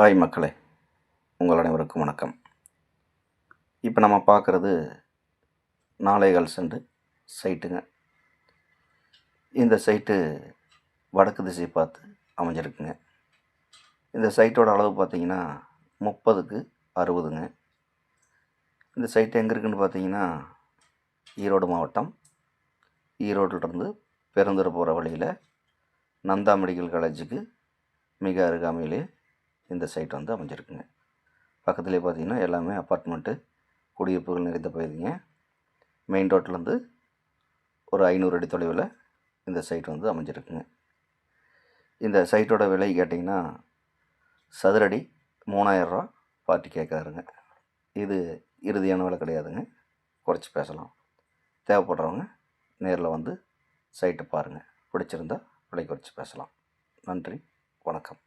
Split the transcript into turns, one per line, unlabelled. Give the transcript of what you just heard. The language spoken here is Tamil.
ஹாய் மக்களே உங்கள் அனைவருக்கும் வணக்கம். இப்போ நம்ம பார்க்குறது நாளைகள் செண்டு சைட்டுங்க. இந்த சைட்டு வடக்கு திசை பார்த்து அமைஞ்சிருக்குங்க. இந்த சைட்டோட அளவு பார்த்தீங்கன்னா முப்பதுக்கு அறுபதுங்க. இந்த சைட்டு எங்கே இருக்குன்னு பார்த்தீங்கன்னா ஈரோடு மாவட்டம். ஈரோட்டிலிருந்து பெருந்துறை போகிற வழியில் நந்தா மெடிக்கல் காலேஜுக்கு மிக அருகாமையிலே இந்த சைட் வந்து அமைஞ்சிருக்குங்க. பக்கத்துலேயே பார்த்தீங்கன்னா எல்லாமே அப்பார்ட்மெண்ட்டு குடியிருப்புகள் நிறைந்த பகுதிங்க. மெயின் ரோட்லேருந்து ஒரு ஐநூறு அடி தொலைவில் இந்த சைட் வந்து அமைஞ்சிருக்குங்க. இந்த சைட்டோட விலை கேட்டிங்கன்னா சதுரடி மூணாயிரரூவா பார்ட்டி கேட்குறாருங்க. இது இறுதியான விலை கிடையாதுங்க. குறைச்சி பேசலாம். தேவைப்படுறவங்க நேரில் வந்து சைட்டை பாருங்கள் பிடிச்சிருந்தா விலை குறைச்சி பேசலாம். நன்றி. வணக்கம்.